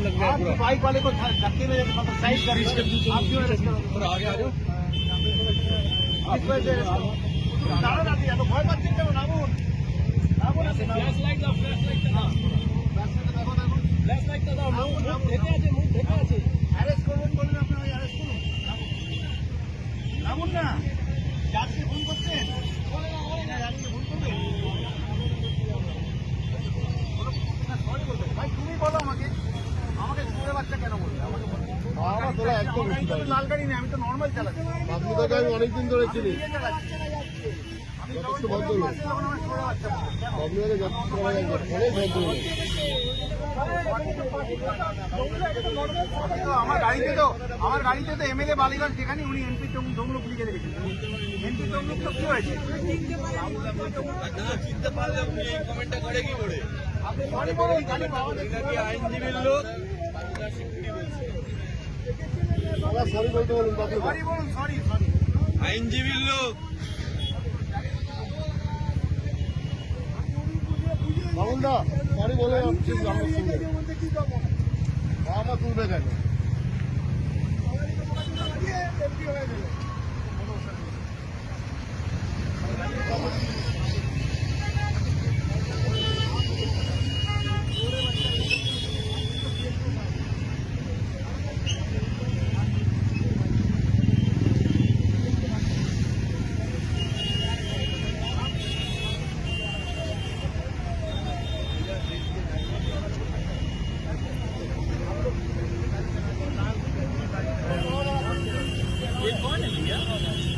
लग गया आप पूरा बाइक वाले को धक्के में मतलब साइड कर आप क्यों arrest करोगे? थोड़ा आगे आ जाओ किस वजह से arrest करोगे? দাঁড়ান আপনি, এত ভয় পাচ্ছেন কেন? নামুন। নামুন আপনি, নামুন। ফ্ল্যাশ লাইট দাও ফ্ল্যাশ লাইট দাও রাস্তাটা দেখো, দেখো। ফ্ল্যাশ লাইট দাও মুখ মুখ ঢেকে আছে মুখ ঢেকে আছে Arrest করবেন বললেন আপনি, ওই arrest করুন। নামুন। নামুন না। যাত্রী ফোন করছেন? তোলা একদম আমার গাড়ি লাল গাড়ি নেই আমি তো নর্মাল চালাচ্ছি আমি অনেকদিন ধরে চিনি যথেষ্ট। আমার যথেষ্ট অনেক গাড়িতে তো আমার গাড়িতে তো এমএলএ বালিগঞ্জ যেখানে উনি এমপি তমলুক লিখে রেখেছেন। এমপি তমলুক তো কি হয়েছে? চিনতে পারলে আপনি এই কমেন্টটা করে কি করে আপনি সরি বলুন গাড়ি পাওয়া এটা কি আইনজীবীর লোক আইনজীবীর লোক। বাবুলদা সরি বলে আমার তুলবে কেন?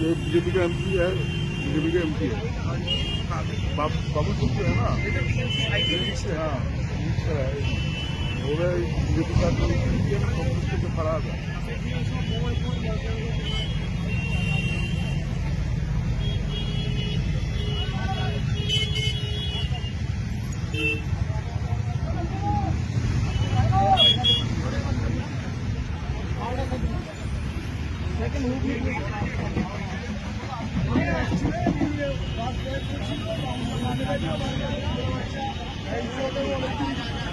ये बीजेपी का एम है बीजेपी का एम है। बाबू सिंह है ना हाँ बीजेपी का कांग्रेस के तो खराब है। लेकिन Thank you.